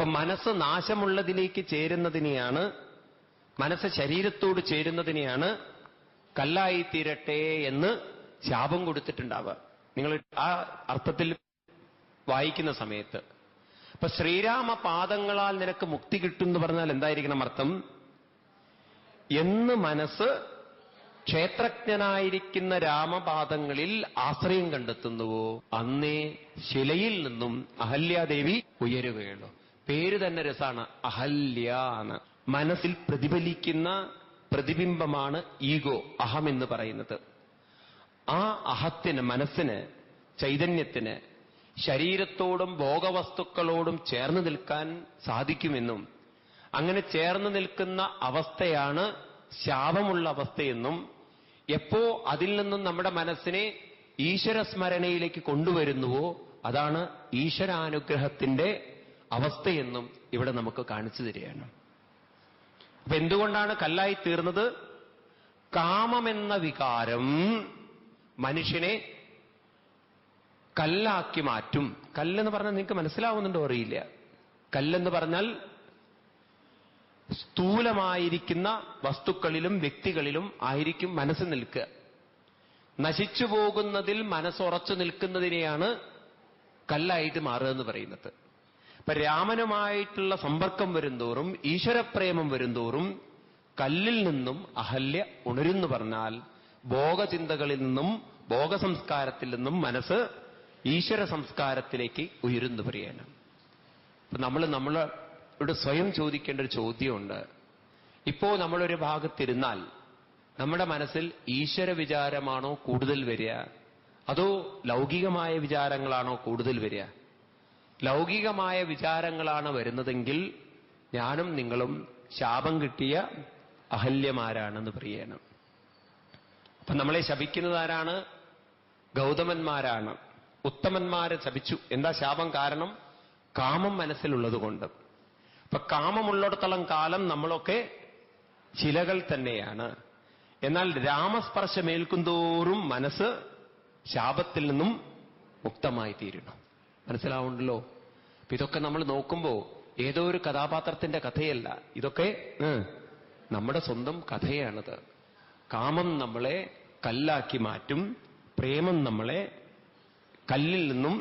അപ്പൊ മനസ്സ് നാശമുള്ളതിലേക്ക് ചേരുന്നതിനെയാണ് മനസ്സ് ശരീരത്തോട് ചേരുന്നതിനെയാണ് കല്ലായി തീരട്ടെ എന്ന് ശാപം കൊടുത്തിട്ടുണ്ടാവുക. നിങ്ങൾ ആ അർത്ഥത്തിൽ വായിക്കുന്ന സമയത്ത്. അപ്പൊ ശ്രീരാമ പാദങ്ങളാൽ നിനക്ക് മുക്തി കിട്ടും എന്ന് പറഞ്ഞാൽ എന്തായിരിക്കണം അർത്ഥം? എന്ന് മനസ്സ് ക്ഷേത്രജ്ഞനായിരിക്കുന്ന രാമപാദങ്ങളിൽ ആശ്രയം കണ്ടെത്തുന്നുവോ? അന്നേ ശിലയിൽ നിന്നും അഹല്യാദേവി ഉയരുകയുള്ളൂ. പേര് തന്നെ രസാണ്. അഹല്യ എന്ന്. മനസ്സിൽ പ്രതിഫലിക്കുന്ന പ്രതിബിംബമാണ് ഈഗോ അഹം എന്ന് പറയുന്നത്. ആ അഹത്തിന് മനസ്സിന് ചൈതന്യത്തിന് ശരീരത്തോടും ഭോഗവസ്തുക്കളോടും ചേർന്ന് നിൽക്കാൻ സാധിക്കുമെന്നും അങ്ങനെ ചേർന്ന് നിൽക്കുന്ന അവസ്ഥയാണ് ശാപമുള്ള അവസ്ഥയെന്നും എപ്പോ അതിൽ നിന്നും നമ്മുടെ മനസ്സിനെ ഈശ്വരസ്മരണയിലേക്ക് കൊണ്ടുവരുന്നുവോ അതാണ് ഈശ്വരാനുഗ്രഹത്തിന്റെ അവസ്ഥയെന്നും ഇവിടെ നമുക്ക് കാണിച്ചു തരികയാണ്. അപ്പൊ എന്തുകൊണ്ടാണ് കല്ലായി തീർന്നത്? കാമമെന്ന വികാരം മനുഷ്യനെ കല്ലാക്കി മാറ്റും. കല്ലെന്ന് പറഞ്ഞാൽ നിങ്ങൾക്ക് മനസ്സിലാവുന്നുണ്ടോ അറിയില്ല. കല്ലെന്ന് പറഞ്ഞാൽ സ്ഥൂലമായിരിക്കുന്ന വസ്തുക്കളിലും വ്യക്തികളിലും ആയിരിക്കും മനസ്സ് നിൽക്കുക. നശിച്ചു പോകുന്നതിൽ മനസ്സുറച്ചു നിൽക്കുന്നതിനെയാണ് കല്ലായിട്ട് മാറുക എന്ന് പറയുന്നത്. അപ്പൊ രാമനുമായിട്ടുള്ള സമ്പർക്കം വരുന്തോറും ഈശ്വരപ്രേമം വരുന്തോറും കല്ലിൽ നിന്നും അഹല്യ ഉണരുന്നു പറഞ്ഞാൽ ഭോഗചിന്തകളിൽ നിന്നും ഭോഗസംസ്കാരത്തിൽ നിന്നും മനസ്സ് ഈശ്വര സംസ്കാരത്തിലേക്ക് ഉയരുന്നു പറയാണ്. അപ്പൊ നമ്മൾ നമ്മളോട് സ്വയം ചോദിക്കേണ്ട ഒരു ചോദ്യമുണ്ട്. ഇപ്പോ നമ്മളൊരു ഭാഗത്തിരുന്നാൽ നമ്മുടെ മനസ്സിൽ ഈശ്വര വിചാരമാണോ കൂടുതൽ വരിക? അതോ ലൗകികമായ വിചാരങ്ങളാണോ കൂടുതൽ വരിക? ലൗകികമായ വിചാരങ്ങളാണ് വരുന്നതെങ്കിൽ ഞാനും നിങ്ങളും ശാപം കിട്ടിയ അഹല്യമാരാണെന്ന് പറയണം. അപ്പൊ നമ്മളെ ശപിക്കുന്നത് ആരാണ്? ഗൗതമന്മാരാണ്. ഉത്തമന്മാരെ ശപിച്ചു. എന്താ ശാപം കാരണം? കാമം മനസ്സിലുള്ളതുകൊണ്ട്. അപ്പൊ കാമമുള്ളിടത്തോളം കാലം നമ്മളൊക്കെ ചിലകൾ തന്നെയാണ്. എന്നാൽ രാമസ്പർശമേൽക്കുന്തോറും മനസ്സ് ശാപത്തിൽ നിന്നും മുക്തമായി തീരണം മനസ്സിലാവുണ്ടല്ലോ അപ്പൊ ഇതൊക്കെ നമ്മൾ നോക്കുമ്പോ ഏതോ ഒരു കഥാപാത്രത്തിന്റെ കഥയല്ല. ഇതൊക്കെ നമ്മുടെ സ്വന്തം കഥയാണത്. കാമം നമ്മളെ കല്ലാക്കി മാറ്റും പ്രേമം നമ്മളെ കല്ലിൽ നിന്നും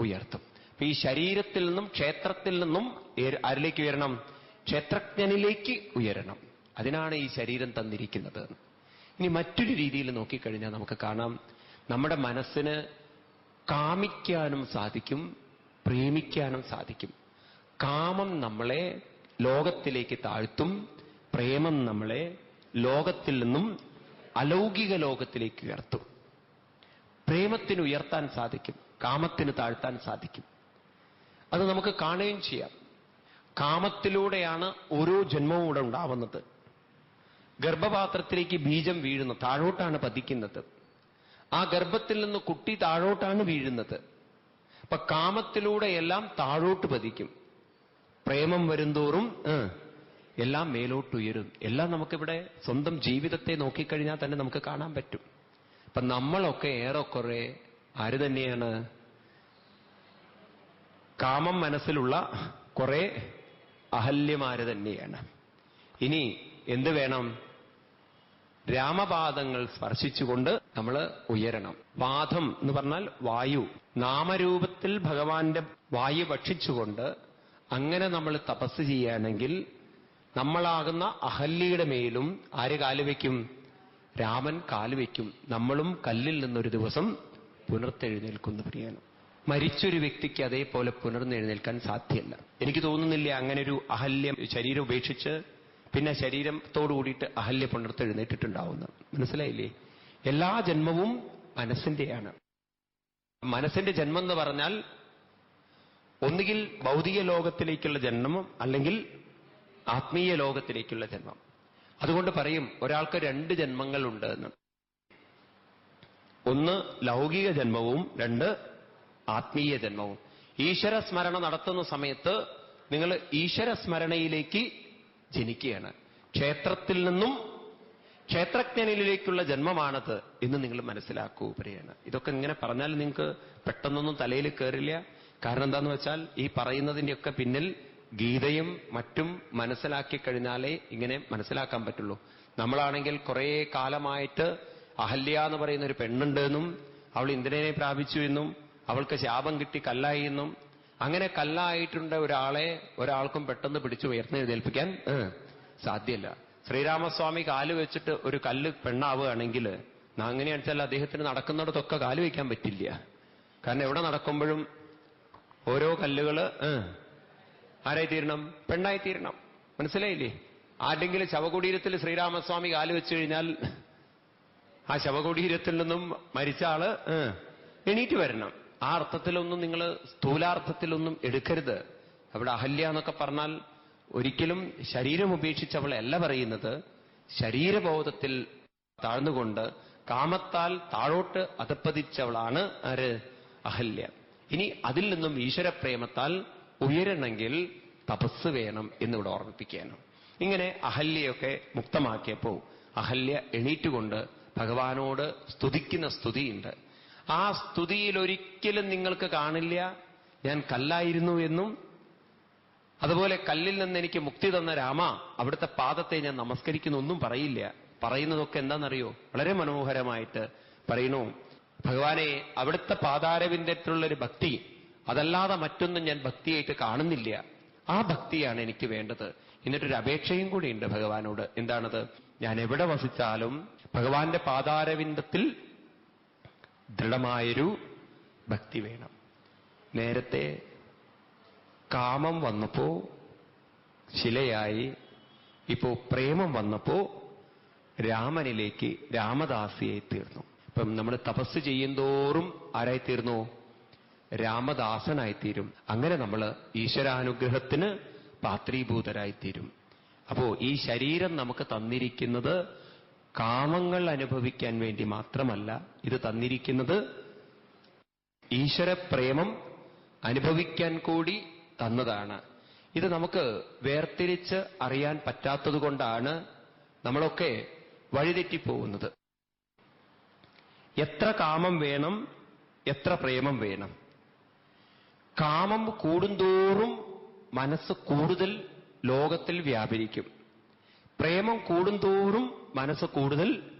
ഉയർത്തും. അപ്പൊ ഈ ശരീരത്തിൽ നിന്നും ക്ഷേത്രത്തിൽ നിന്നും ആരിലേക്ക് ഉയരണം? ക്ഷേത്രജ്ഞനിലേക്ക് ഉയരണം. അതിനാണ് ഈ ശരീരം തന്നിരിക്കുന്നത്. ഇനി മറ്റൊരു രീതിയിൽ നോക്കിക്കഴിഞ്ഞാൽ നമുക്ക് കാണാം. നമ്മുടെ മനസ്സിന് കാമിക്കാനും സാധിക്കും പ്രേമിക്കാനും സാധിക്കും. കാമം നമ്മളെ ലോകത്തിലേക്ക് താഴ്ത്തും പ്രേമം നമ്മളെ ലോകത്തിൽ നിന്നും അലൗകിക ലോകത്തിലേക്ക് ഉയർത്തും. പ്രേമത്തിന് ഉയർത്താൻ സാധിക്കും കാമത്തിന് താഴ്ത്താൻ സാധിക്കും. അത് നമുക്ക് കാണുകയും ചെയ്യാം. കാമത്തിലൂടെയാണ് ഓരോ ജന്മവും ഇവിടെ ഉണ്ടാവുന്നത്. ഗർഭപാത്രത്തിലേക്ക് ബീജം വീഴുന്നു താഴോട്ടാണ് പതിക്കുന്നത്. ആ ഗർഭത്തിൽ നിന്ന് കുട്ടി താഴോട്ടാണ് വീഴുന്നത്. അപ്പൊ കാമത്തിലൂടെയെല്ലാം താഴോട്ട് പതിക്കും. പ്രേമം വരുംതോറും എല്ലാം മേലോട്ടുയരും. എല്ലാം നമുക്കിവിടെ സ്വന്തം ജീവിതത്തെ നോക്കിക്കഴിഞ്ഞാൽ തന്നെ നമുക്ക് കാണാൻ പറ്റും. അപ്പൊ നമ്മളൊക്കെ ഏറെക്കുറെ ആര് തന്നെയാണ്? കാമം മനസ്സിലുള്ള കുറെ അഹല്യമാര് തന്നെയാണ്. ഇനി എന്ത് വേണം? രാമപാദങ്ങൾ സ്പർശിച്ചുകൊണ്ട് നമ്മൾ ഉയരണം. വാധം എന്ന് പറഞ്ഞാൽ വായു. നാമരൂപത്തിൽ ഭഗവാന്റെ വായു ഭക്ഷിച്ചുകൊണ്ട് അങ്ങനെ നമ്മൾ തപസ് ചെയ്യുകയാണെങ്കിൽ നമ്മളാകുന്ന അഹല്യയുടെ മേലും ആര് കാലുവയ്ക്കും രാമൻ കാലുവയ്ക്കും നമ്മളും കല്ലിൽ നിന്നൊരു ദിവസം പുനർത്തെഴുന്നേൽക്കുന്നു പ്രിയാണ് മരിച്ചൊരു വ്യക്തിക്ക് അതേപോലെ പുനർന്നെഴുന്നേൽക്കാൻ സാധ്യമല്ല എനിക്ക് തോന്നുന്നില്ല അങ്ങനെ ഒരു അഹല്യം ശരീരം ഉപേക്ഷിച്ച് പിന്നെ ശരീരത്തോടു കൂടിയിട്ട് അഹല്യ പുനർത്തെഴുന്നേറ്റിട്ടുണ്ടാവുന്ന. മനസ്സിലായില്ലേ? എല്ലാ ജന്മവും മനസ്സിന്റെയാണ്. മനസ്സിന്റെ ജന്മം എന്ന് പറഞ്ഞാൽ ഒന്നുകിൽ ഭൗതിക ലോകത്തിലേക്കുള്ള ജന്മം അല്ലെങ്കിൽ ആത്മീയ ലോകത്തിലേക്കുള്ള ജന്മം. അതുകൊണ്ട് പറയും ഒരാൾക്ക് രണ്ട് ജന്മങ്ങളുണ്ട് എന്ന്. ഒന്ന് ലൗകിക ജന്മവും രണ്ട് ആത്മീയ ജന്മവും. ഈശ്വര സ്മരണ നടത്തുന്ന സമയത്ത് നിങ്ങൾ ഈശ്വര സ്മരണയിലേക്ക് ജനിക്കുകയാണ്. ക്ഷേത്രത്തിൽ നിന്നും ക്ഷേത്രജ്ഞനിലേക്കുള്ള ജന്മമാണത് എന്ന് നിങ്ങൾ മനസ്സിലാക്കൂ പ്രിയാണ് ഇതൊക്കെ ഇങ്ങനെ പറഞ്ഞാൽ നിങ്ങൾക്ക് പെട്ടെന്നൊന്നും തലയിൽ കയറില്ല കാരണം എന്താന്ന് വെച്ചാൽ ഈ പറയുന്നതിന്റെയൊക്കെ പിന്നിൽ ഗീതയും മറ്റും മനസ്സിലാക്കി കഴിഞ്ഞാലേ ഇങ്ങനെ മനസ്സിലാക്കാൻ പറ്റുള്ളൂ. നമ്മളാണെങ്കിൽ കുറേ കാലമായിട്ട് അഹല്യ എന്ന് പറയുന്ന ഒരു പെണ്ണുണ്ട് എന്നും അവൾ ഇന്ദ്രനെ പ്രാപിച്ചു എന്നും അവൾക്ക് ശാപം കിട്ടി കല്ലായി എന്നും അങ്ങനെ കല്ലായിട്ടുണ്ട് ഒരാളെ ഒരാൾക്കും പെട്ടെന്ന് പിടിച്ചു ഉയർന്നെഴുന്നേൽപ്പിക്കാൻ സാധ്യമല്ല ശ്രീരാമസ്വാമി കാൽ വെച്ചിട്ട് ഒരു കല്ല് പെണ്ണാവുകയാണെങ്കിൽ അങ്ങനെയാണെന്ന് വെച്ചാൽ അദ്ദേഹത്തിന് നടക്കുന്നിടത്തൊക്കെ കാൽ വയ്ക്കാൻ പറ്റില്ല. കാരണം എവിടെ നടക്കുമ്പോഴും ഓരോ കല്ലുകൾ ആരായി തീരണം? പെണ്ണായി തീരണം. മനസ്സിലായില്ലേ? ആരുടെങ്കിലും ശവകുടീരത്തിൽ ശ്രീരാമസ്വാമി കാൽ വെച്ചു കഴിഞ്ഞാൽ ആ ശവകുടീരത്തിൽ നിന്നും മരിച്ച ആൾ എണീറ്റ് വരണം. ആ അർത്ഥത്തിലൊന്നും നിങ്ങൾ സ്ഥൂലാർത്ഥത്തിലൊന്നും എടുക്കരുത്. അവിടെ അഹല്യ എന്നൊക്കെ പറഞ്ഞാൽ ഒരിക്കലും ശരീരം ഉപേക്ഷിച്ചവളല്ല പറയുന്നത് ശരീരബോധത്തിൽ താഴ്ന്നുകൊണ്ട് കാമത്താൽ താഴോട്ട് അധപ്പതിച്ചവളാണ് ആര്? അഹല്യ. ഇനി അതിൽ നിന്നും ഈശ്വരപ്രേമത്താൽ ഉയരണമെങ്കിൽ തപസ് വേണം എന്നിവിടെ ഓർമ്മിപ്പിക്കാനും ഇങ്ങനെ അഹല്യയൊക്കെ മുക്തമാക്കിയപ്പോ അഹല്യ എണീറ്റുകൊണ്ട് ഭഗവാനോട് സ്തുതിക്കുന്ന സ്തുതിയുണ്ട്. ആ സ്തുതിയിൽ ഒരിക്കലും നിങ്ങൾക്ക് കാണില്ല. ഞാൻ കല്ലായിരുന്നു എന്നും അതുപോലെ കല്ലിൽ നിന്ന് എനിക്ക് മുക്തി തന്ന രാമ അവിടുത്തെ പാദത്തെ ഞാൻ നമസ്കരിക്കുന്നു ഒന്നും പറയില്ല. പറയുന്നതൊക്കെ എന്താണെന്നറിയോ? വളരെ മനോഹരമായിട്ട് പറയുന്നു. ഭഗവാനെ അവിടുത്തെ പാതാരവിന്ദത്തിലുള്ളൊരു ഭക്തി അതല്ലാതെ മറ്റൊന്നും ഞാൻ ഭക്തിയായിട്ട് കാണുന്നില്ല. ആ ഭക്തിയാണ് എനിക്ക് വേണ്ടത്. എന്നിട്ടൊരു അപേക്ഷയും കൂടിയുണ്ട് ഭഗവാനോട്. എന്താണത്? ഞാൻ എവിടെ വസിച്ചാലും ഭഗവാന്റെ പാതാരവിന്ദത്തിൽ ദൃഢമായൊരു ഭക്തി വേണം. നേരത്തെ കാമം വന്നപ്പോ ശിലയായി. ഇപ്പോ പ്രേമം വന്നപ്പോ രാമനിലേക്ക് രാമദാസിയായി തീർന്നു. ഇപ്പം നമ്മൾ തപസ് ചെയ്യുന്തോറും ആരായി തീർന്നു? രാമദാസനായിത്തീരും. അങ്ങനെ നമ്മൾ ഈശ്വരാനുഗ്രഹത്തിന് പാത്രീഭൂതരായിത്തീരും അപ്പോ ഈ ശരീരം നമുക്ക് തന്നിരിക്കുന്നത് കാമങ്ങൾ അനുഭവിക്കാൻ വേണ്ടി മാത്രമല്ല ഇത് തന്നിരിക്കുന്നത് ഈശ്വരപ്രേമം അനുഭവിക്കാൻ കൂടി തന്നതാണ്. ഇത് നമുക്ക് വേർതിരിച്ച് അറിയാൻ പറ്റാത്തതുകൊണ്ടാണ് നമ്മളൊക്കെ വഴിതെറ്റിപ്പോകുന്നത്. എത്ര കാമം വേണം എത്ര പ്രേമം വേണം. കാമം കൂടുന്തോറും മനസ്സ് കൂടുതൽ ലോകത്തിൽ വ്യാപരിക്കും. പ്രേമം കൂടുന്തോറും മനസ്സ് കൂടുതൽ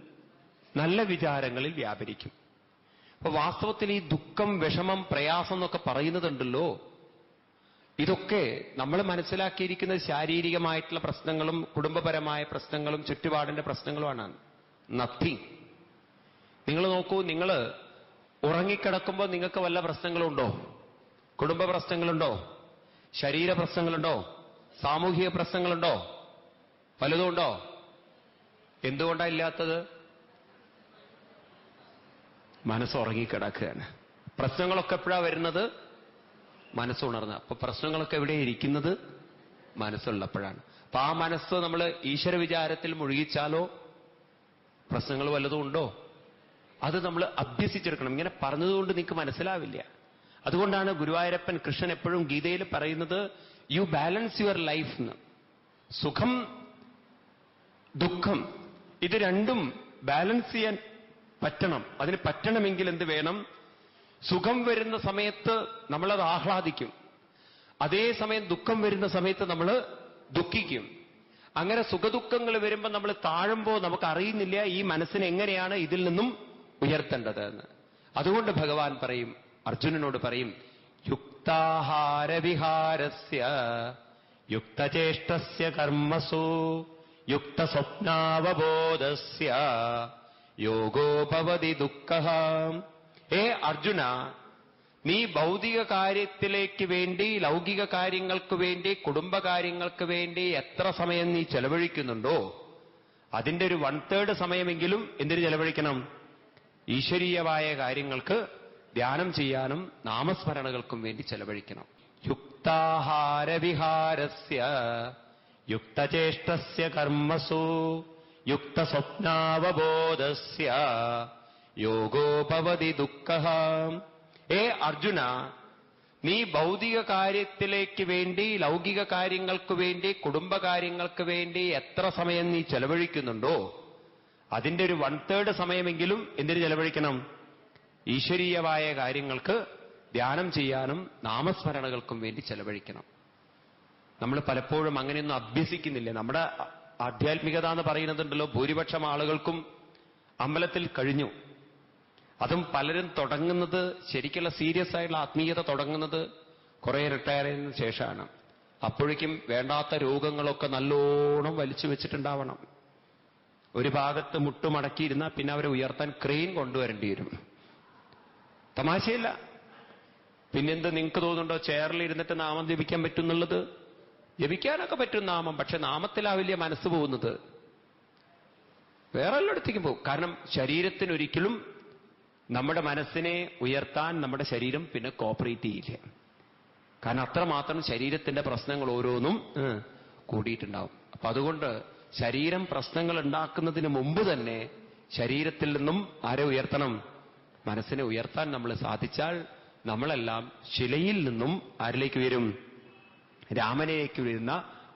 നല്ല വിചാരങ്ങളിൽ വ്യാപരിക്കും. അപ്പൊ വാസ്തവത്തിൽ ഈ ദുഃഖം വിഷമം പ്രയാസം എന്നൊക്കെ പറയുന്നതുണ്ടല്ലോ. ഇതൊക്കെ നമ്മൾ മനസ്സിലാക്കിയിരിക്കുന്ന ശാരീരികമായിട്ടുള്ള പ്രശ്നങ്ങളും കുടുംബപരമായ പ്രശ്നങ്ങളും ചുറ്റുപാടിന്റെ പ്രശ്നങ്ങളുമാണ്. നത്തിങ് നിങ്ങൾ നോക്കൂ നിങ്ങൾ ഉറങ്ങിക്കിടക്കുമ്പോൾ നിങ്ങൾക്ക് വല്ല പ്രശ്നങ്ങളുണ്ടോ? കുടുംബ പ്രശ്നങ്ങളുണ്ടോ? ശരീര പ്രശ്നങ്ങളുണ്ടോ? സാമൂഹിക പ്രശ്നങ്ങളുണ്ടോ? വലുതുണ്ടോ? എന്തുകൊണ്ടാ ഇല്ലാത്തത്? മനസ്സുറങ്ങിക്കിടക്കുകയാണ് പ്രശ്നങ്ങളൊക്കെ എപ്പോഴാ വരുന്നത്? മനസ്സുണർന്ന്. അപ്പൊ പ്രശ്നങ്ങളൊക്കെ എവിടെ ഇരിക്കുന്നത്? മനസ്സുള്ളപ്പോഴാണ്. അപ്പൊ ആ മനസ്സ് നമ്മൾ ഈശ്വര വിചാരത്തിൽ മുഴുകിച്ചാലോ? പ്രശ്നങ്ങൾ വല്ലതും ഉണ്ടോ? അത് നമ്മൾ അഭ്യസിച്ചെടുക്കണം. ഇങ്ങനെ പറഞ്ഞതുകൊണ്ട് നിങ്ങൾക്ക് മനസ്സിലാവില്ല. അതുകൊണ്ടാണ് ഗുരുവായൂരപ്പൻ കൃഷ്ണൻ എപ്പോഴും ഗീതയിൽ പറയുന്നത് യു ബാലൻസ് യുവർ ലൈഫ് എന്ന് സുഖം ദുഃഖം ഇത് രണ്ടും ബാലൻസ് ചെയ്യാൻ പറ്റണം. അതിന് പറ്റണമെങ്കിൽ എന്ത് വേണം? സുഖം വരുന്ന സമയത്ത് നമ്മളത് ആഹ്ലാദിക്കും. അതേസമയം ദുഃഖം വരുന്ന സമയത്ത് നമ്മൾ ദുഃഖിക്കും. അങ്ങനെ സുഖദുഃഖങ്ങൾ വരുമ്പോൾ നമ്മൾ താഴുമ്പോൾ നമുക്ക് അറിയുന്നില്ല ഈ മനസ്സിനെ എങ്ങനെയാണ് ഇതിൽ നിന്നും ഉയർത്തേണ്ടത് എന്ന്. അതുകൊണ്ട് ഭഗവാൻ പറയും അർജുനനോട് പറയും യുക്താഹാരവിഹാരസ്യ യുക്തചേഷ്ടസ്യ കർമ്മസു യുക്തസ്വപ്നാവബോധസ്യ യോഗോപവതി ദുഃഖ ഏ അർജുന നീ ഭൗതിക കാര്യത്തിലേക്ക് വേണ്ടി ലൗകിക കാര്യങ്ങൾക്ക് വേണ്ടി കുടുംബകാര്യങ്ങൾക്ക് വേണ്ടി എത്ര സമയം നീ ചെലവഴിക്കുന്നുണ്ടോ? അതിന്റെ ഒരു വൺ തേർഡ് സമയമെങ്കിലും എന്തിനു ചെലവഴിക്കണം? ഈശ്വരീയമായ കാര്യങ്ങൾക്ക് ധ്യാനം ചെയ്യാനും നാമസ്മരണകൾക്കും വേണ്ടി ചെലവഴിക്കണം. യുക്താഹാരവിഹാരസ്യ യുക്തചേഷ്ടസ്യ കർമ്മസു യുക്തസ്വപ്നാവബോധസ്യ യോഗോപവതി ദുഃഖ ഏ അർജുന നീ ഭൗതിക കാര്യത്തിലേക്ക് വേണ്ടി ലൗകിക കാര്യങ്ങൾക്ക് വേണ്ടി കുടുംബകാര്യങ്ങൾക്ക് വേണ്ടി എത്ര സമയം നീ ചെലവഴിക്കുന്നുണ്ടോ? അതിന്റെ ഒരു വൺ തേർഡ് സമയമെങ്കിലും എന്തിനു ചെലവഴിക്കണം? ഈശ്വരീയമായ കാര്യങ്ങൾക്ക് ധ്യാനം ചെയ്യാനും നാമസ്മരണകൾക്കും വേണ്ടി ചെലവഴിക്കണം. നമ്മൾ പലപ്പോഴും അങ്ങനെയൊന്നും അഭ്യസിക്കുന്നില്ല. നമ്മുടെ ആധ്യാത്മികത എന്ന് പറയുന്നുണ്ടല്ലോ ഭൂരിപക്ഷം ആളുകൾക്കും അമ്പലത്തിൽ കഴിഞ്ഞു. അതും പലരും തുടങ്ങുന്നത് ശരിക്കുള്ള സീരിയസ് ആയിട്ടുള്ള ആത്മീയത തുടങ്ങുന്നത് കുറെ റിട്ടയർ ചെയ്തതിനു ശേഷമാണ്. അപ്പോഴേക്കും വേണ്ടാത്ത രോഗങ്ങളൊക്കെ നല്ലോണം വലിച്ചു വെച്ചിട്ടുണ്ടാവണം. ഒരു ഭാഗത്ത് മുട്ടുമടക്കിയിരുന്നാൽ പിന്നെ അവരെ ഉയർത്താൻ ക്രെയിൻ കൊണ്ടുവരേണ്ടി വരും. തമാശയില്ല. പിന്നെന്ത് നിങ്ങൾക്ക് തോന്നുന്നുണ്ടോ ചെയറിൽ ഇരുന്നിട്ട് നാമം ജപിക്കാൻ പറ്റുന്നുള്ളത്? ജപിക്കാനൊക്കെ പറ്റും നാമം പക്ഷെ നാമത്തിലാ വലിയ മനസ്സ് പോകുന്നത്. വേറെ എല്ലായിടത്തേക്കും പോകും. കാരണം ശരീരത്തിന് ഒരിക്കലും നമ്മുടെ മനസ്സിനെ ഉയർത്താൻ നമ്മുടെ ശരീരം പിന്നെ കോപ്പറേറ്റ് ചെയ്യില്ല. കാരണം അത്രമാത്രം ശരീരത്തിന്റെ പ്രശ്നങ്ങൾ ഓരോന്നും കൂടിയിട്ടുണ്ടാവും. അപ്പൊ അതുകൊണ്ട് ശരീരം പ്രശ്നങ്ങൾ ഉണ്ടാക്കുന്നതിന് മുമ്പ് തന്നെ ശരീരത്തിൽ നിന്നും ആരെ ഉയർത്തണം? മനസ്സിനെ ഉയർത്താൻ നമ്മൾ സാധിച്ചാൽ നമ്മളെല്ലാം ശിലയിൽ നിന്നും ആരിലേക്ക് വരും? രാമനിലേക്ക് വരുന്ന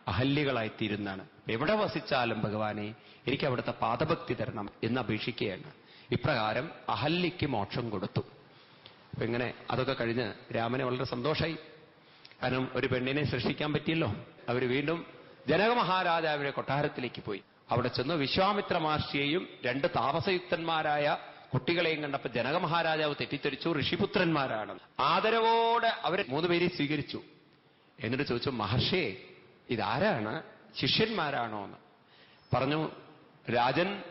അഹല്യകളായിത്തീരുന്നതാണ്. എവിടെ വസിച്ചാലും ഭഗവാനെ എനിക്ക് അവിടുത്തെ പാദഭക്തി തരണം എന്ന് അപേക്ഷിക്കുകയാണ്. ഇപ്രകാരം അഹല്യയ്ക്ക് മോക്ഷം കൊടുത്തു. അപ്പൊ ഇങ്ങനെ അതൊക്കെ കഴിഞ്ഞ് രാമനെ വളരെ സന്തോഷമായി കാരണം ഒരു പെണ്ണിനെ സൃഷ്ടിക്കാൻ പറ്റിയല്ലോ. അവർ വീണ്ടും ജനക മഹാരാജാവിന്റെ കൊട്ടാരത്തിലേക്ക് പോയി. അവിടെ ചെന്ന് വിശ്വാമിത്ര മഹർഷിയെയും രണ്ട് താപസയുക്തന്മാരായ കുട്ടികളെയും കണ്ടപ്പോ ജനക മഹാരാജാവ് തെറ്റിദ്ധരിച്ചു. ഋഷിപുത്രന്മാരാണ്. ആദരവോടെ അവരെ മൂന്നുപേരെ സ്വീകരിച്ചു. എന്നിട്ട് ചോദിച്ചു മഹർഷിയെ ഇതാരാണ്? ശിഷ്യന്മാരാണോ? എന്ന്. പറഞ്ഞു രാജൻ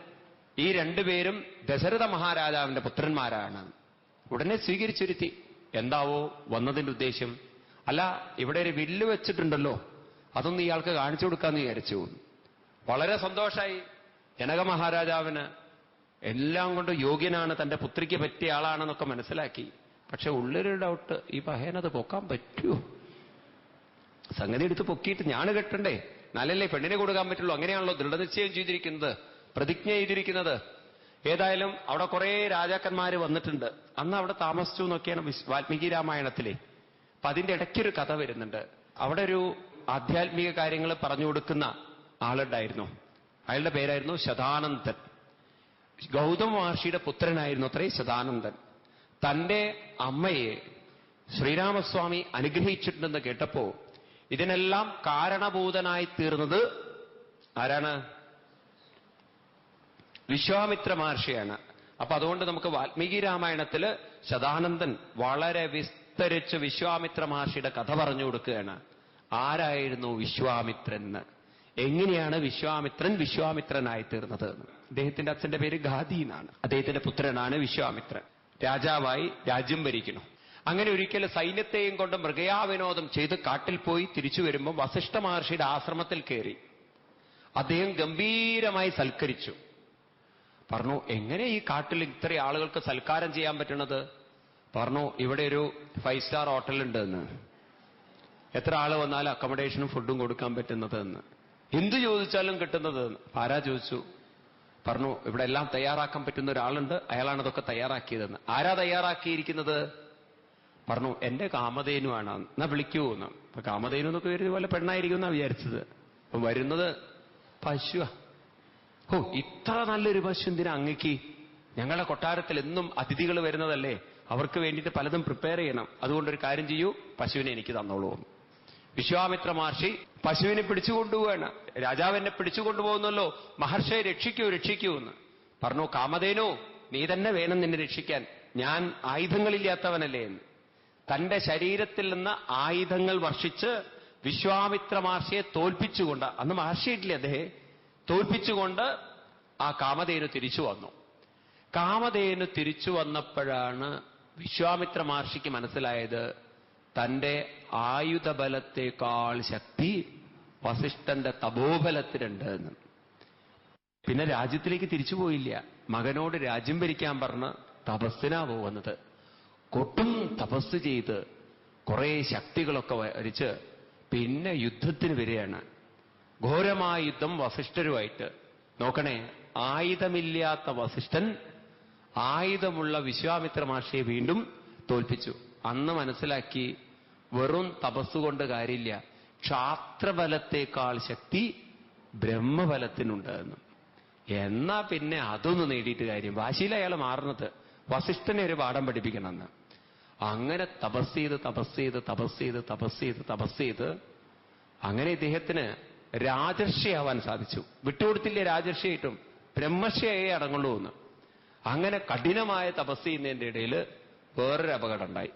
ഈ രണ്ടുപേരും ദശരഥ മഹാരാജാവിന്റെ പുത്രന്മാരാണ്. ഉടനെ സ്വീകരിച്ചിരുത്തി. എന്താവോ വന്നതിന്റെ ഉദ്ദേശ്യം അല്ല ഇവിടെ ഒരു വില്ല് വെച്ചിട്ടുണ്ടല്ലോ. അതൊന്ന് ഇയാൾക്ക് കാണിച്ചു കൊടുക്കാന്ന് വിചാരിച്ചു. വളരെ സന്തോഷമായി ജനക മഹാരാജാവിന് എല്ലാം കൊണ്ട് യോഗ്യനാണ് തന്റെ പുത്രിക്ക് പറ്റിയ ആളാണെന്നൊക്കെ മനസ്സിലാക്കി. പക്ഷെ ഉള്ളൊരു ഡൗട്ട് ഈ പഹേനത് പൊക്കാൻ പറ്റുമോ സംഗതി എടുത്ത് പൊക്കിയിട്ട് ഞാൻ കെട്ടണ്ടേ? നല്ലല്ലേ പെണ്ണിനെ കൊടുക്കാൻ പറ്റുള്ളൂ. അങ്ങനെയാണല്ലോ ദൃഢനിശ്ചയം ചെയ്തിരിക്കുന്നത്. പ്രതിജ്ഞ ചെയ്തിരിക്കുന്നത്. ഏതായാലും അവിടെ കുറെ രാജാക്കന്മാർ വന്നിട്ടുണ്ട്. അന്ന് അവിടെ താമസിച്ചു എന്നൊക്കെയാണ് വാൽമീകി രാമായണത്തിലെ. അപ്പൊ അതിന്റെ ഇടയ്ക്കൊരു കഥ വരുന്നുണ്ട്. അവിടെ ഒരു ആധ്യാത്മിക കാര്യങ്ങൾ പറഞ്ഞു കൊടുക്കുന്ന ആളുണ്ടായിരുന്നു. അയാളുടെ പേരായിരുന്നു ശതാനന്ദൻ. ഗൗതമ മഹർഷിയുടെ പുത്രനായിരുന്നു അത്രേ ശതാനന്ദൻ. തന്റെ അമ്മയെ ശ്രീരാമസ്വാമി അനുഗ്രഹിച്ചിട്ടുണ്ടെന്ന് കേട്ടപ്പോ ഇതിനെല്ലാം കാരണഭൂതനായി തീർന്നത് ആരാണ്? വിശ്വാമിത്ര മഹർഷിയാണ്. അപ്പൊ അതുകൊണ്ട് നമുക്ക് വാൽമീകി രാമായണത്തിൽ ശതാനന്ദൻ വളരെ വിസ്തരിച്ച് വിശ്വാമിത്ര മഹർഷിയുടെ കഥ പറഞ്ഞു കൊടുക്കുകയാണ്. ആരായിരുന്നു വിശ്വാമിത്രൻ എങ്ങനെയാണ് വിശ്വാമിത്രൻ വിശ്വാമിത്രനായി തീർന്നത്? അദ്ദേഹത്തിന്റെ അച്ഛന്റെ പേര് ഗാദി എന്നാണ്. അദ്ദേഹത്തിന്റെ പുത്രനാണ് വിശ്വാമിത്രൻ. രാജാവായി രാജ്യം ഭരിക്കണം അങ്ങനെ ഒരിക്കൽ സൈന്യത്തെയും കൊണ്ട് മൃഗയാവിനോദം ചെയ്ത് കാട്ടിൽ പോയി തിരിച്ചു വരുമ്പോൾ വസിഷ്ഠ മഹർഷിയുടെ ആശ്രമത്തിൽ കയറി. അദ്ദേഹം ഗംഭീരമായി സൽക്കരിച്ചു. പറഞ്ഞു എങ്ങനെ ഈ കാട്ടിൽ ഇത്ര ആളുകൾക്ക് സൽക്കാരം ചെയ്യാൻ പറ്റണത്? പറഞ്ഞു ഇവിടെ ഒരു ഫൈവ് സ്റ്റാർ ഹോട്ടൽ എന്ന് എത്ര ആൾ വന്നാലും അക്കോമഡേഷനും ഫുഡും കൊടുക്കാൻ പറ്റുന്നത് എന്ന് എന്ത് ചോദിച്ചാലും കിട്ടുന്നത് ആരാ ചോദിച്ചു? പറഞ്ഞു ഇവിടെ എല്ലാം തയ്യാറാക്കാൻ പറ്റുന്ന ഒരാളുണ്ട്. അയാളാണ് ഇതൊക്കെ തയ്യാറാക്കിയതെന്ന്. ആരാ തയ്യാറാക്കിയിരിക്കുന്നത്? പറഞ്ഞു എന്റെ കാമധേനുവാണ് എന്നാ വിളിക്കൂ എന്ന്. അപ്പൊ കാമധേനു എന്നൊക്കെ പോലെ പെണ്ണായിരിക്കും എന്നാ വിചാരിച്ചത്. വരുന്നത് പശുവാ. ഓ ഇത്ര നല്ലൊരു പശു എന്തിനാ അങ്ങക്ക്? ഞങ്ങളുടെ കൊട്ടാരത്തിൽ എന്നും അതിഥികൾ വരുന്നതല്ലേ? അവർക്ക് വേണ്ടിയിട്ട് പലതും പ്രിപ്പയർ ചെയ്യണം. അതുകൊണ്ടൊരു കാര്യം ചെയ്യൂ പശുവിനെ എനിക്ക് തന്നോളൂ. വിശ്വാമിത്ര മഹർഷി പശുവിനെ പിടിച്ചുകൊണ്ടുപോവാണ് രാജാവ് എന്നെ പിടിച്ചുകൊണ്ടുപോകുന്നല്ലോ മഹർഷിയെ രക്ഷിക്കൂ രക്ഷിക്കൂ എന്ന്. പറഞ്ഞു കാമതേനോ നീ തന്നെ വേണം നിന്നെ രക്ഷിക്കാൻ. ഞാൻ ആയുധങ്ങളില്ലാത്തവനല്ലേ എന്ന്. തന്റെ ശരീരത്തിൽ നിന്ന് ആയുധങ്ങൾ വർഷിച്ച് വിശ്വാമിത്ര മഹർഷിയെ തോൽപ്പിച്ചുകൊണ്ട് അന്ന് മഹർഷിയിട്ടില്ലേ അദ്ദേഹം? തോൽപ്പിച്ചുകൊണ്ട് ആ കാമധേനു തിരിച്ചു വന്നു. കാമധേനു തിരിച്ചു വന്നപ്പോഴാണ് വിശ്വാമിത്ര മഹർഷിക്ക് മനസ്സിലായത് തന്റെ ആയുധബലത്തെക്കാൾ ശക്തി വസിഷ്ഠന്റെ തപോബലത്തിനുണ്ട് എന്ന്. പിന്നെ രാജ്യത്തിലേക്ക് തിരിച്ചു പോയില്ല. മകനോട് രാജ്യം ഭരിക്കാൻ പറഞ്ഞ് തപസ്സിനാ പോകുന്നത്. കൊട്ടും തപസ് ചെയ്ത് കുറേ ശക്തികളൊക്കെ വരിച്ച് പിന്നെ യുദ്ധത്തിന് വരികയാണ്. ഘോരമായ യുദ്ധം വസിഷ്ഠരുമായിട്ട്. നോക്കണേ ആയുധമില്ലാത്ത വസിഷ്ഠൻ ആയുധമുള്ള വിശ്വാമിത്ര മഹർഷിയെ വീണ്ടും തോൽപ്പിച്ചു. അന്ന് മനസ്സിലാക്കി വെറും തപസ്സുകൊണ്ട് കാര്യമില്ല. ക്ഷാത്രബലത്തേക്കാൾ ശക്തി ബ്രഹ്മബലത്തിനുണ്ട് എന്ന്. എന്നാ പിന്നെ അതൊന്ന് നേടിയിട്ട് കാര്യം. വാശിയിൽ അയാൾ മാറുന്നത്. വസിഷ്ഠനെ ഒരു പാഠം പഠിപ്പിക്കണമെന്ന്. അങ്ങനെ തപസ് ചെയ്ത് തപസ് ചെയ്ത് തപസ് ചെയ്ത് തപസ് ചെയ്ത് തപസ് ചെയ്ത് അങ്ങനെ ഇദ്ദേഹത്തിന് രാജർഷിയാവാൻ സാധിച്ചു. വിട്ടുകൊടുത്തില്ലേ രാജർഷിയായിട്ടും ബ്രഹ്മർഷിയായേ അടങ്ങുള്ളൂ എന്ന്. അങ്ങനെ കഠിനമായ തപസ് ചെയ്യുന്നതിന്റെ ഇടയിൽ വേറൊരു അപകടം ഉണ്ടായി.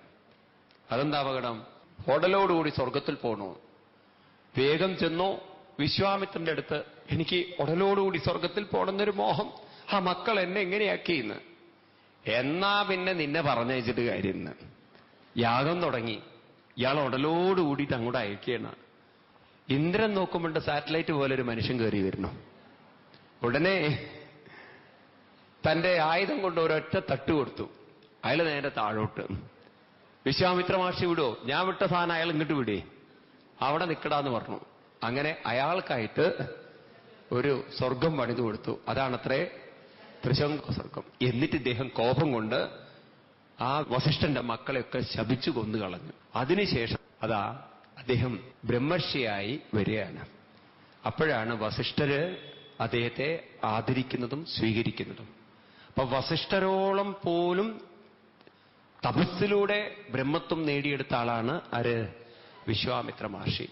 അതെന്താ അപകടം? ഉടലോടുകൂടി സ്വർഗത്തിൽ പോകണു വേഗം ചെന്നു. വിശ്വാമിത്രന്റെ അടുത്ത് എനിക്ക് ഉടലോടുകൂടി സ്വർഗത്തിൽ പോണെന്നൊരു മോഹം. ആ മക്കൾ എന്നെ എങ്ങനെയാക്കിയെന്ന് എന്നാ? പിന്നെ നിന്നെ പറഞ്ഞയച്ചിട്ട് കാര്യം ഇന്ന് യാഗം തുടങ്ങി. ഇയാൾ ഉടലോടുകൂടിയിട്ട് അങ്ങോട്ട് അയക്കുകയാണ്. ഇന്ദ്രൻ നോക്കുമ്പോണ്ട് സാറ്റലൈറ്റ് പോലെ ഒരു മനുഷ്യൻ കയറി വരുന്നു. ഉടനെ തന്റെ ആയുധം കൊണ്ട് ഒരൊറ്റ തട്ട് കൊടുത്തു. അയാൾ നേരെ താഴോട്ട്. വിശ്വാമിത്ര മഹർഷി വിടോ ഞാൻ വിട്ട സാധനം അയാൾ ഇങ്ങോട്ട് വിടേ. അവിടെ നിൽക്കടാന്ന് പറഞ്ഞു. അങ്ങനെ അയാൾക്കായിട്ട് ഒരു സ്വർഗം പണിതു കൊടുത്തു. അതാണത്രേ ത്രിശങ്ക സ്വർഗം. എന്നിട്ട് ഇദ്ദേഹം കോപം കൊണ്ട് ആ വസിഷ്ഠന്റെ മക്കളെയൊക്കെ ശപിച്ചു കൊന്നു കളഞ്ഞു അതിനുശേഷം അതാ അദ്ദേഹം ബ്രഹ്മർഷിയായി വരികയാണ്. അപ്പോഴാണ് വസിഷ്ഠര് അദ്ദേഹത്തെ ആദരിക്കുന്നതും സ്വീകരിക്കുന്നതും. അപ്പൊ വസിഷ്ഠരോളം പോലും തപസ്സിലൂടെ ബ്രഹ്മത്വം നേടിയെടുത്ത ആളാണ് ആര്? വിശ്വാമിത്ര മഹർഷി.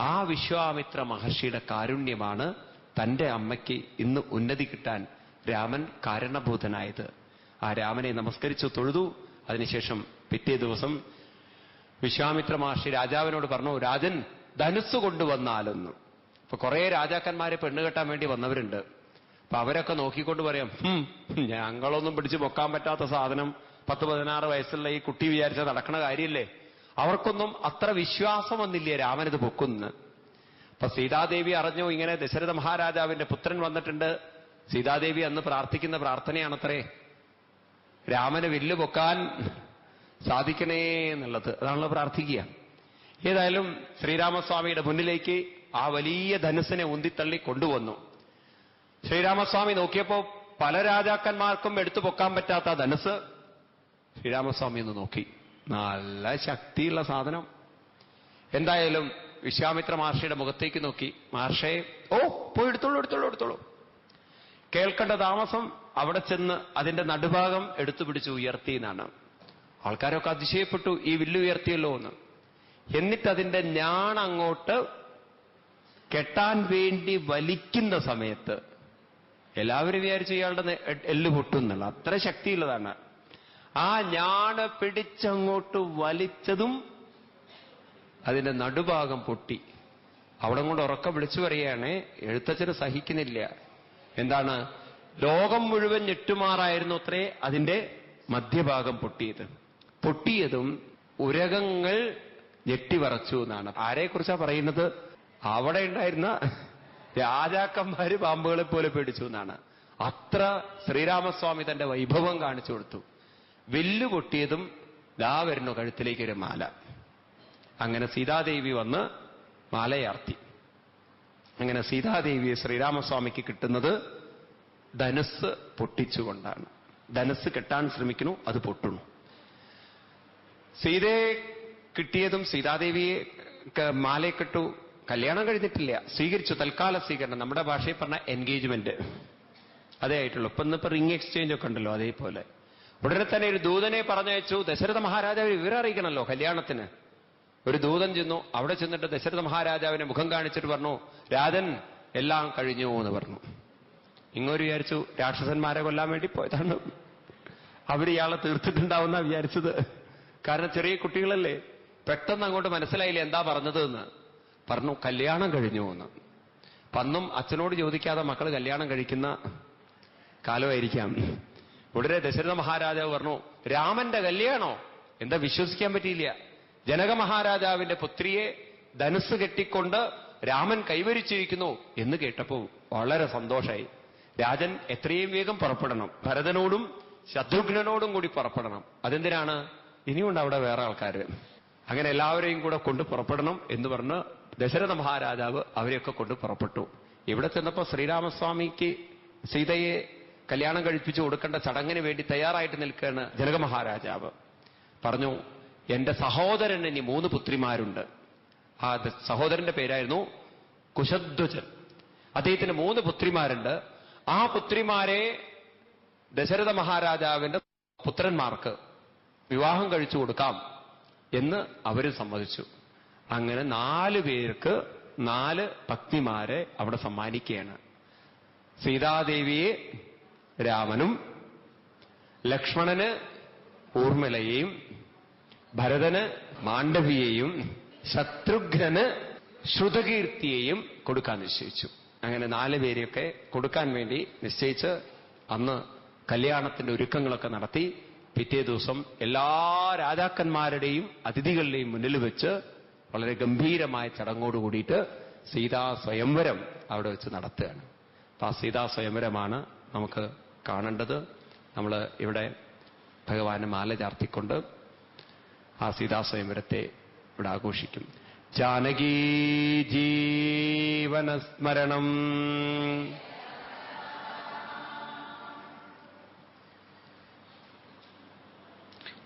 ആ വിശ്വാമിത്ര മഹർഷിയുടെ കാരുണ്യമാണ് തന്റെ അമ്മയ്ക്ക് ഇന്ന് ഉന്നതി കിട്ടാൻ രാമൻ കാരണഭൂതനായത്. ആ രാമനെ നമസ്കരിച്ചു തൊഴുതു. അതിനുശേഷം പിറ്റേ ദിവസം വിശ്വാമിത്ര മഹർഷി രാജാവിനോട് പറഞ്ഞു രാജൻ ധനുസ് കൊണ്ടുവന്നാലെന്ന്. അപ്പൊ കുറെ രാജാക്കന്മാരെ പെണ്ണ് കെട്ടാൻ വേണ്ടി വന്നവരുണ്ട്. അപ്പൊ അവരൊക്കെ നോക്കിക്കൊണ്ട് പറയാം "ഹും, ഞങ്ങളൊന്നും പിടിച്ച് പൊക്കാൻ പറ്റാത്ത സാധനം പത്ത് പതിനാറ് വയസ്സുള്ള ഈ കുട്ടി വിചാരിച്ച നടക്കണ കാര്യമില്ലേ അവർക്കൊന്നും അത്ര വിശ്വാസം വന്നില്ലേ രാമനത് പൊക്കുന്ന്? അപ്പൊ സീതാദേവി അറിഞ്ഞു ഇങ്ങനെ ദശരഥ മഹാരാജാവിന്റെ പുത്രൻ വന്നിട്ടുണ്ട്. സീതാദേവി അന്ന് പ്രാർത്ഥിക്കുന്ന പ്രാർത്ഥനയാണത്രേ. രാമന് വില്ല് പൊക്കാൻ സാധിക്കണേ എന്നുള്ളത്. അതാണല്ലോ പ്രാർത്ഥിക്കുക. ഏതായാലും ശ്രീരാമസ്വാമിയുടെ മുന്നിലേക്ക് ആ വലിയ ധനുസിനെ ഉന്തിത്തള്ളി കൊണ്ടുവന്നു. ശ്രീരാമസ്വാമി നോക്കിയപ്പോ പല രാജാക്കന്മാർക്കും എടുത്തു പൊക്കാൻ പറ്റാത്ത ധനസ് ശ്രീരാമസ്വാമി ഒന്ന് നോക്കി. നല്ല ശക്തിയുള്ള സാധനം. എന്തായാലും വിശ്വാമിത്ര മഹർഷിയുടെ മുഖത്തേക്ക് നോക്കി. മഹർഷയെ ഓ പോയി എടുത്തോളൂ എടുത്തോളൂ എടുത്തോളൂ. കേൾക്കേണ്ട താമസം അവിടെ ചെന്ന് അതിന്റെ നടുഭാഗം എടുത്തു പിടിച്ച് ഉയർത്തി എന്നാണ്. ആൾക്കാരൊക്കെ അതിശയപ്പെട്ടു ഈ വില്ല് ഉയർത്തിയല്ലോ എന്ന്. എന്നിട്ട് അതിന്റെ ഞാണങ്ങോട്ട് കെട്ടാൻ വേണ്ടി വലിക്കുന്ന സമയത്ത് എല്ലാവരും വിചാരിച്ചു ഇയാളുടെ എല്ല് പൊട്ടുന്നുള്ള അത്ര ശക്തിയുള്ളതാണ്. ആ ഞാണ് പിടിച്ചങ്ങോട്ട് വലിച്ചതും അതിന്റെ നടുഭാഗം പൊട്ടി. അവിടെ കൊണ്ട് ഉറക്കം വിളിച്ചു പറയുകയാണ് എഴുത്തച്ഛന് സഹിക്കുന്നില്ല. എന്താണ്? ലോകം മുഴുവൻ ഞെട്ടുമാറായിരുന്നു അത്രേ അതിന്റെ മധ്യഭാഗം പൊട്ടിയത്. പൊട്ടിയതും ഉരകങ്ങൾ ഞെട്ടിവറച്ചു എന്നാണ്. ആരെക്കുറിച്ചാ പറയുന്നത്? അവിടെ ഉണ്ടായിരുന്ന രാജാക്കന്മാര് പാമ്പുകളെ പോലെ പേടിച്ചു എന്നാണ്. അത്ര ശ്രീരാമസ്വാമി തന്റെ വൈഭവം കാണിച്ചു കൊടുത്തു. വില്ല് പൊട്ടിയതും ദാ വരുന്നു കഴുത്തിലേക്കൊരു മാല. അങ്ങനെ സീതാദേവി വന്ന് മാലയാർത്തി. അങ്ങനെ സീതാദേവിയെ ശ്രീരാമസ്വാമിക്ക് കിട്ടുന്നത് ധനസ് പൊട്ടിച്ചുകൊണ്ടാണ്. ധനസ് കെട്ടാൻ ശ്രമിക്കുന്നു അത് പൊട്ടുന്നു. സീതയെ കിട്ടിയതും സീതാദേവിയെ മാലയെക്കെട്ടു മാലയെ കിട്ടു കല്യാണം കഴിഞ്ഞിട്ടില്ല. സ്വീകരിച്ചു. തൽക്കാല സ്വീകരണം. നമ്മുടെ ഭാഷയിൽ പറഞ്ഞ എൻഗേജ്മെന്റ് അതേ ആയിട്ടുള്ളൂ. ഇപ്പൊ ഇന്നിപ്പോ റിംഗ് എക്സ്ചേഞ്ച് ഒക്കെ ഉണ്ടല്ലോ അതേപോലെ. ഉടനെ തന്നെ ഒരു ദൂതനെ പറഞ്ഞയച്ചു. ദശരഥ മഹാരാജാവ് വിവരം അറിയിക്കണമല്ലോ കല്യാണത്തിന്. ഒരു ദൂതൻ ചെന്നു. അവിടെ ചെന്നിട്ട് ദശരഥ മഹാരാജാവിനെ മുഖം കാണിച്ചിട്ട് പറഞ്ഞു രാജൻ എല്ലാം കഴിഞ്ഞു എന്ന് പറഞ്ഞു. ഇങ്ങോട്ട് വിചാരിച്ചു രാക്ഷസന്മാരെ കൊല്ലാൻ വേണ്ടി പോയതാണ്. അവർ ഇയാളെ തീർത്തിട്ടുണ്ടാവുന്ന വിചാരിച്ചത്. കാരണം ചെറിയ കുട്ടികളല്ലേ? പെട്ടെന്ന് അങ്ങോട്ട് മനസ്സിലായില്ല എന്താ പറഞ്ഞത് എന്ന് പറഞ്ഞു കല്യാണം കഴിഞ്ഞു എന്ന്. പന്നും അച്ഛനോട് ചോദിക്കാതെ മക്കൾ കല്യാണം കഴിക്കുന്ന കാലമായിരിക്കാം. ഉടനെ ദശരഥ മഹാരാജാവ് പറഞ്ഞു രാമന്റെ കല്യാണോ? എന്താ വിശ്വസിക്കാൻ പറ്റിയില്ല. ജനക മഹാരാജാവിന്റെ പുത്രിയെ ധനുസ് കെട്ടിക്കൊണ്ട് രാമൻ കൈവരിച്ചിരിക്കുന്നു എന്ന് കേട്ടപ്പോൾ വളരെ സന്തോഷമായി രാജൻ എത്രയും വേഗം പുറപ്പെടണം. ഭരതനോടും ശത്രുഘ്നോടും കൂടി പുറപ്പെടണം. അതെന്തിനാണ്? ഇനിയുണ്ട് അവിടെ വേറെ ആൾക്കാർ അങ്ങനെ എല്ലാവരെയും കൂടെ കൊണ്ട് പുറപ്പെടണം എന്ന് പറഞ്ഞ് ദശരഥ മഹാരാജാവ് അവരെയൊക്കെ കൊണ്ട് പുറപ്പെട്ടു. ഇവിടെ ചെന്നപ്പോ ശ്രീരാമസ്വാമിക്ക് സീതയെ കല്യാണം കഴിപ്പിച്ചു കൊടുക്കേണ്ട ചടങ്ങിന് വേണ്ടി തയ്യാറായിട്ട് നിൽക്കുകയാണ് ജനക മഹാരാജാവ്. പറഞ്ഞു എന്റെ സഹോദരന് ഇനി മൂന്ന് പുത്രിമാരുണ്ട്. ആ സഹോദരന്റെ പേരായിരുന്നു കുശധ്വജൻ. അദ്ദേഹത്തിന് മൂന്ന് പുത്രിമാരുണ്ട്. ആ പുത്രിമാരെ ദശരഥ മഹാരാജാവിന്റെ പുത്രന്മാർക്ക് വിവാഹം കഴിച്ചു കൊടുക്കാം എന്ന് അവർ സമ്മതിച്ചു. അങ്ങനെ നാല് പേർക്ക് നാല് പത്നിമാരെ അവിടെ സമ്മാനിക്കുകയാണ്. സീതാദേവിയെ രാമനും ലക്ഷ്മണന് ഊർമിളയെയും ഭരതന് മാണ്ഡവിയെയും ശത്രുഘ്നന് ശ്രുതകീർത്തിയെയും കൊടുക്കാൻ നിശ്ചയിച്ചു. അങ്ങനെ നാല് പേരെയൊക്കെ കൊടുക്കാൻ വേണ്ടി നിശ്ചയിച്ച് അന്ന് കല്യാണത്തിന്റെ ഒരുക്കങ്ങളൊക്കെ നടത്തി പിറ്റേ ദിവസം എല്ലാ രാജാക്കന്മാരുടെയും അതിഥികളുടെയും മുന്നിൽ വെച്ച് വളരെ ഗംഭീരമായ ചടങ്ങോട് കൂടിയിട്ട് സീതാ സ്വയംവരം അവിടെ വെച്ച് നടത്തുകയാണ്. അപ്പൊ ആ സീതാ സ്വയംവരമാണ് നമുക്ക് കാണേണ്ടത്. നമ്മൾ ഇവിടെ ഭഗവാന് മാല ചാർത്തിക്കൊണ്ട് ആ സീതാ സ്വയംവരത്തെ ഇവിടെ ആഘോഷിക്കും. ജാനകീ ജീവനസ്മരണം.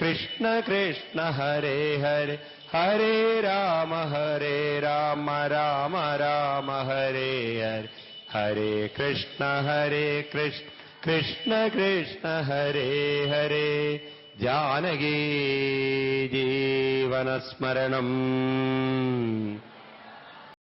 कृष्ण कृष्ण हरे हरे हरे राम हरे राम राम राम हरे हरे हरे कृष्ण हरे कृष्ण कृष्ण कृष्ण हरे हरे जानकी जीवनस्मरणम्